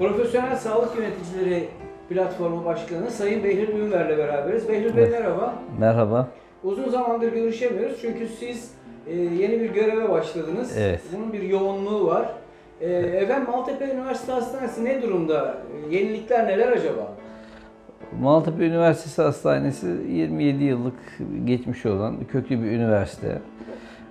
Profesyonel Sağlık Yöneticileri Platformu Başkanı Sayın Behlül Ünver'le beraberiz. Behlül Bey merhaba. Merhaba. Uzun zamandır görüşemiyoruz çünkü siz e, yeni bir göreve başladınız. Evet. Bunun bir yoğunluğu var. E, efendim Maltepe Üniversite Hastanesi ne durumda? E, yenilikler neler acaba? Maltepe Üniversitesi Hastanesi 27 yıllık geçmiş olan köklü bir üniversite.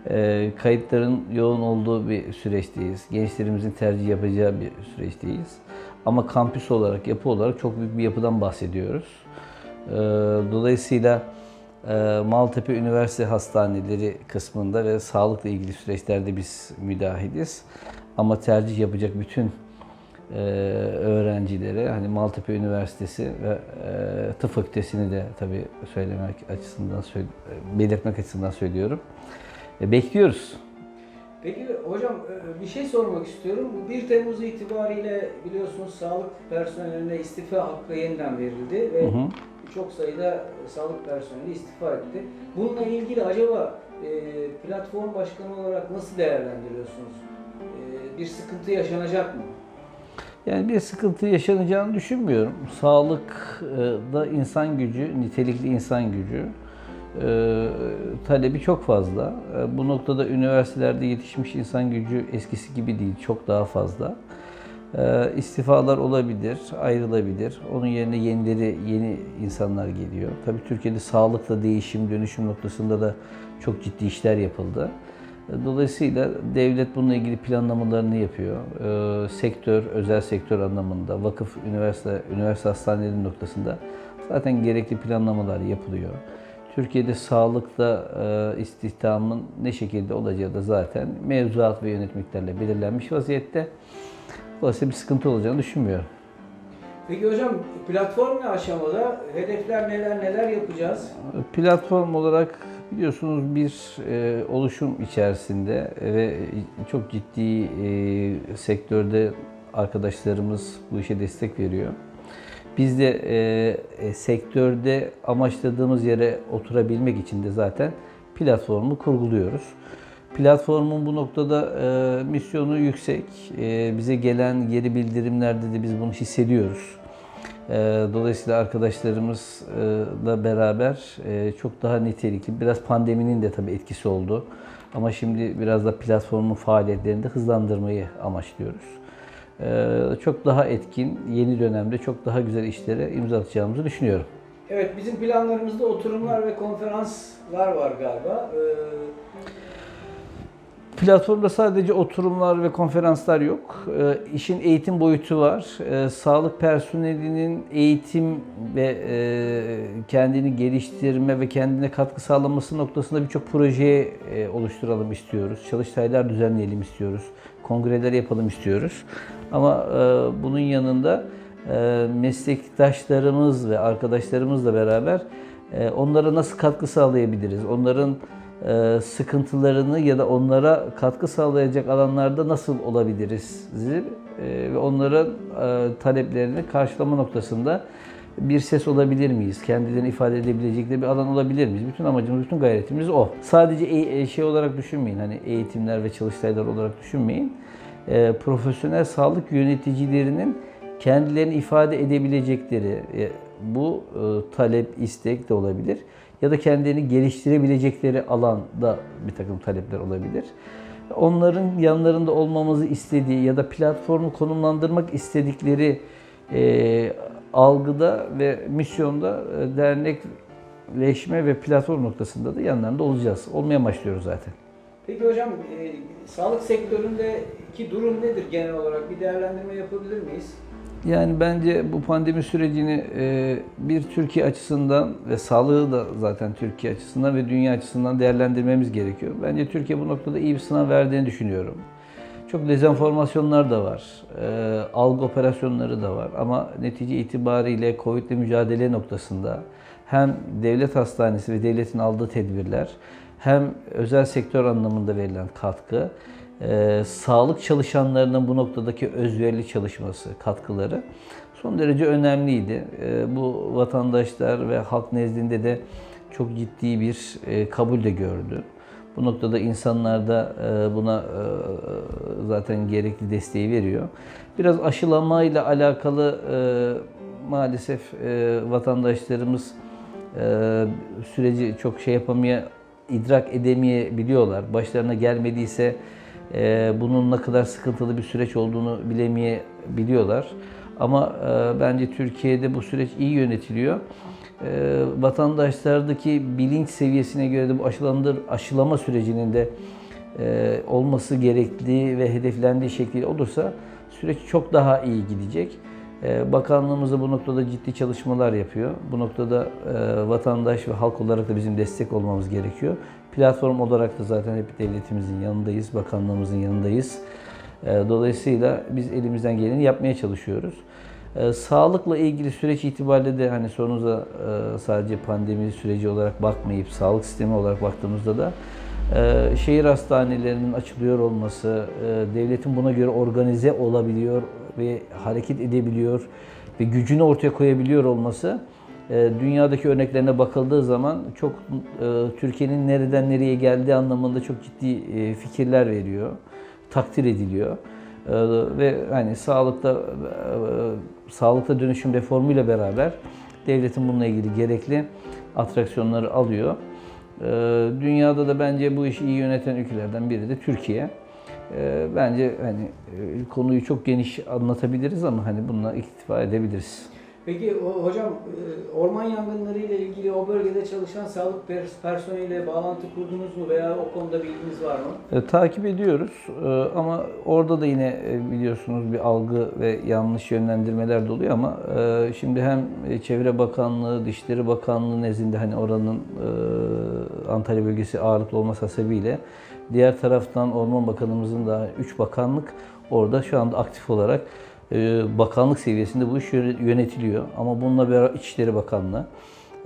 Ee, kayıtların yoğun olduğu bir süreçteyiz. Gençlerimizin tercih yapacağı bir süreçteyiz. Ama kampüs olarak, yapı olarak çok büyük bir yapıdan bahsediyoruz. Ee, dolayısıyla e, Maltepe Üniversite Hastaneleri kısmında ve sağlıkla ilgili süreçlerde biz müdahiliz. Ama tercih yapacak bütün e, öğrencilere hani Maltepe Üniversitesi ve e, tıp fakültesini de tabii söylemek açısından belirtmek açısından söylüyorum. E, bekliyoruz. Peki hocam e, bir şey sormak istiyorum. Bu 1 Temmuz itibariyle biliyorsunuz sağlık personeline istifa hakkı yeniden verildi ve Hı hı. çok sayıda sağlık personeli istifa etti. Bununla ilgili acaba e, platform başkanı olarak nasıl değerlendiriyorsunuz? Bir sıkıntı yaşanacak mı? Yani bir sıkıntı yaşanacağını düşünmüyorum. Sağlıkta insan gücü, nitelikli insan gücü talebi çok fazla. E, Bu noktada üniversitelerde yetişmiş insan gücü eskisi gibi değil, çok daha fazla. E, İstifalar olabilir, ayrılabilir. Onun yerine yenileri, yeni insanlar geliyor. Tabii Türkiye'de sağlıkla değişim, dönüşüm noktasında da çok ciddi işler yapıldı. Dolayısıyla devlet bununla ilgili planlamalarını yapıyor. Ee, sektör, özel sektör anlamında, vakıf, üniversite, üniversite hastaneleri noktasında zaten gerekli planlamalar yapılıyor. Türkiye'de sağlıkta e, istihdamın ne şekilde olacağı da zaten mevzuat ve yönetmeliklerle belirlenmiş vaziyette. Dolayısıyla bir sıkıntı olacağını düşünmüyorum. Peki hocam platform ne aşamada? Hedefler neler neler yapacağız? Platform olarak biliyorsunuz bir e, oluşum içerisinde ve çok ciddi e, sektörde arkadaşlarımız bu işe destek veriyor. Biz de e, e, sektörde amaçladığımız yere oturabilmek için de zaten platformu kurguluyoruz. Platformun bu noktada e, misyonu yüksek. E, bize gelen geri bildirimlerde de biz bunu hissediyoruz. E, Dolayısıyla arkadaşlarımızla beraber e, çok daha nitelikli, biraz pandeminin de tabii etkisi oldu. Ama şimdi biraz da platformun faaliyetlerini de hızlandırmayı amaçlıyoruz. E, Çok daha etkin, yeni dönemde çok daha güzel işlere imza atacağımızı düşünüyorum. Evet bizim planlarımızda oturumlar ve konferanslar var galiba. Ee, Platformda sadece oturumlar ve konferanslar yok. E, işin eğitim boyutu var. E, sağlık personelinin eğitim ve e, kendini geliştirme ve kendine katkı sağlaması noktasında birçok proje e, oluşturalım istiyoruz. Çalıştaylar düzenleyelim istiyoruz. Kongreler yapalım istiyoruz. Ama e, bunun yanında e, meslektaşlarımız ve arkadaşlarımızla beraber e, onlara nasıl katkı sağlayabiliriz? Onların e, sıkıntılarını ya da onlara katkı sağlayacak alanlarda nasıl olabiliriz e, ve onların e, taleplerini karşılama noktasında bir ses olabilir miyiz? Kendilerini ifade edebilecekleri bir alan olabilir miyiz? Bütün amacımız, bütün gayretimiz o. Sadece e- e, şey olarak düşünmeyin, hani eğitimler ve çalıştaylar olarak düşünmeyin. E, profesyonel sağlık yöneticilerinin kendilerini ifade edebilecekleri, e, bu e, talep, istek de olabilir ya da kendilerini geliştirebilecekleri alanda bir takım talepler olabilir. Onların yanlarında olmamızı istediği ya da platformu konumlandırmak istedikleri e, algıda ve misyonda e, dernekleşme ve platform noktasında da yanlarında olacağız. Olmaya başlıyoruz zaten. Peki hocam e, sağlık sektöründeki durum nedir genel olarak? Bir değerlendirme yapabilir miyiz? Yani bence bu pandemi sürecini e, bir Türkiye açısından ve sağlığı da zaten Türkiye açısından ve dünya açısından değerlendirmemiz gerekiyor. Bence Türkiye bu noktada iyi bir sınav verdiğini düşünüyorum. Çok dezenformasyonlar da var, e, algı operasyonları da var ama netice itibariyle Covid ile mücadele noktasında hem devlet hastanesi ve devletin aldığı tedbirler hem özel sektör anlamında verilen katkı e, sağlık çalışanlarının bu noktadaki özverili çalışması, katkıları son derece önemliydi. E, bu vatandaşlar ve halk nezdinde de çok ciddi bir e, kabul de gördü. Bu noktada insanlar da e, buna e, zaten gerekli desteği veriyor. Biraz aşılamayla alakalı e, maalesef vatandaşlarımız süreci çok şey yapamaya, idrak edemeyebiliyorlar. Başlarına gelmediyse bunun ne kadar sıkıntılı bir süreç olduğunu bilemeyebiliyorlar. Ama bence Türkiye'de bu süreç iyi yönetiliyor. E, vatandaşlardaki bilinç seviyesine göre de bu aşılandır, aşılama sürecinin de e, olması gerektiği ve hedeflendiği şekilde olursa süreç çok daha iyi gidecek. E, Bakanlığımız da bu noktada ciddi çalışmalar yapıyor. Bu noktada e, vatandaş ve halk olarak da bizim destek olmamız gerekiyor. Platform olarak da zaten hep devletimizin yanındayız, bakanlığımızın yanındayız. E, Dolayısıyla biz elimizden geleni yapmaya çalışıyoruz. E, Sağlıkla ilgili süreç itibariyle de hani sorunuza e, sadece pandemi süreci olarak bakmayıp sağlık sistemi olarak baktığımızda da e, şehir hastanelerinin açılıyor olması, e, devletin buna göre organize olabiliyor ve hareket edebiliyor ve gücünü ortaya koyabiliyor olması e, dünyadaki örneklerine bakıldığı zaman çok e, Türkiye'nin nereden nereye geldiği anlamında çok ciddi e, fikirler veriyor, takdir ediliyor. E, ve hani sağlıkta e, sağlıkta dönüşüm reformuyla beraber devletin bununla ilgili gerekli atraksiyonları alıyor. E, dünyada da bence bu işi iyi yöneten ülkelerden biri de Türkiye. E, bence hani e, konuyu çok geniş anlatabiliriz ama hani bununla iktifa edebiliriz. Peki hocam e, orman yangınları ile ilgili o bölgede çalışan sağlık pers- personeliyle bağlantı kurdunuz mu veya o konuda bilginiz var mı? E, takip ediyoruz E, ama orada da yine e, biliyorsunuz bir algı ve yanlış yönlendirmeler de oluyor ama e, şimdi hem e, Çevre Bakanlığı, Dışişleri Bakanlığı nezdinde hani oranın e, Antalya bölgesi ağırlıklı olması hasebiyle diğer taraftan Orman Bakanımızın da 3 bakanlık orada şu anda aktif olarak bakanlık seviyesinde bu iş yöne- yönetiliyor. Ama bununla beraber İçişleri Bakanlığı.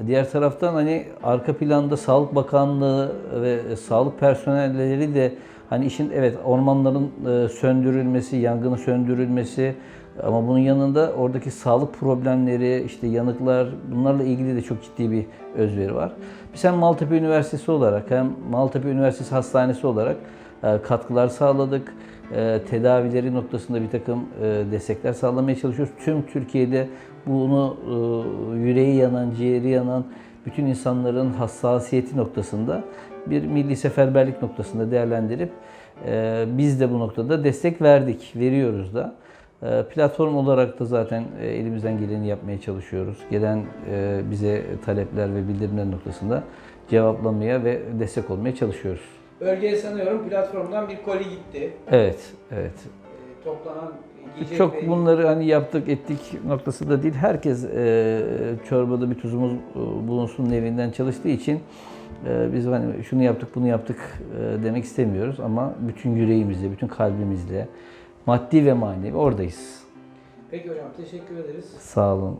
Diğer taraftan hani arka planda Sağlık Bakanlığı ve sağlık personelleri de hani işin evet ormanların e, söndürülmesi, yangının söndürülmesi ama bunun yanında oradaki sağlık problemleri, işte yanıklar bunlarla ilgili de çok ciddi bir özveri var. Biz hem Maltepe Üniversitesi olarak hem Maltepe Üniversitesi Hastanesi olarak e, katkılar sağladık. E, Tedavileri noktasında bir takım e, destekler sağlamaya çalışıyoruz. Tüm Türkiye'de bunu yüreği yanan, ciğeri yanan bütün insanların hassasiyeti noktasında bir milli seferberlik noktasında değerlendirip biz de bu noktada destek verdik, veriyoruz da. E, Platform olarak da zaten e, elimizden geleni yapmaya çalışıyoruz. Gelen e, bize talepler ve bildirimler noktasında cevaplamaya ve destek olmaya çalışıyoruz. Bölgeye sanıyorum platformdan bir koli gitti. Evet, evet. E, toplanan Çok ve- bunları hani yaptık ettik noktasında değil. Herkes e, çorbada bir tuzumuz e, bulunsun evinden çalıştığı için e, biz hani şunu yaptık bunu yaptık e, demek istemiyoruz ama bütün yüreğimizle, bütün kalbimizle maddi ve manevi oradayız. Peki hocam teşekkür ederiz. Sağ olun.